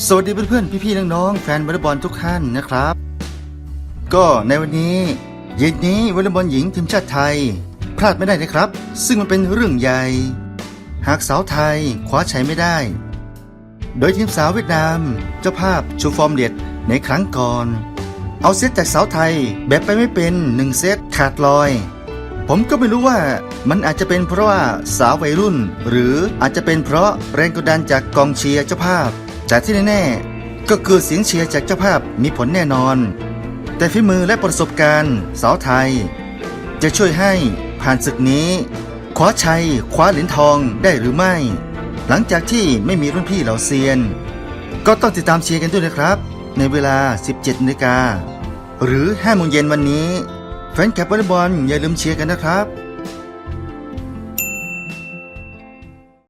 สวัสดีเพื่อนๆ พี่ๆ น้องๆ แฟนวอลเลย์บอลทุกท่านนะครับ ก็ในวันนี้เย็นนี้วอลเลย์บอลหญิงทีมชาติไทย พลาดไม่ได้นะครับ ซึ่งมันเป็นเรื่องใหญ่ หากสาวไทยคว้าชัยไม่ได้ โดยทีมสาวเวียดนาม เจ้าภาพชูฟอร์มเด็ดในครั้งก่อน เอาเซตจากสาวไทยแบบไปไม่เป็นหนึ่งเซตขาดลอย ผมก็ไม่รู้ว่ามันอาจจะเป็นเพราะว่าสาววัยรุ่น หรืออาจจะเป็นเพราะแรงกดดันจากกองเชียร์เจ้าภาพ แต่ที่แน่ๆก็คือเสียงเชียร์จากเจ้าภาพมีผลแน่นอน แต่ฝีมือและประสบการณ์สาวไทย จะช่วยให้ผ่านศึกนี้คว้าชัยคว้าเหรียญทองได้หรือไม่ หลังจากที่ไม่มีรุ่นพี่เหล่าเซียน ก็ต้องติดตามเชียร์กันด้วยนะครับ ในเวลา 17นาฬิกาหรือ5โมงเย็นวันนี้ แฟนคลับวอลเลย์บอลอย่าลืมเชียร์กันนะครับ